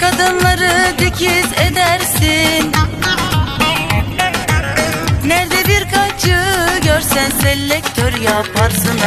Kadınları dikiz edersin. Nerede bir kaçı görsen selektör yaparsın.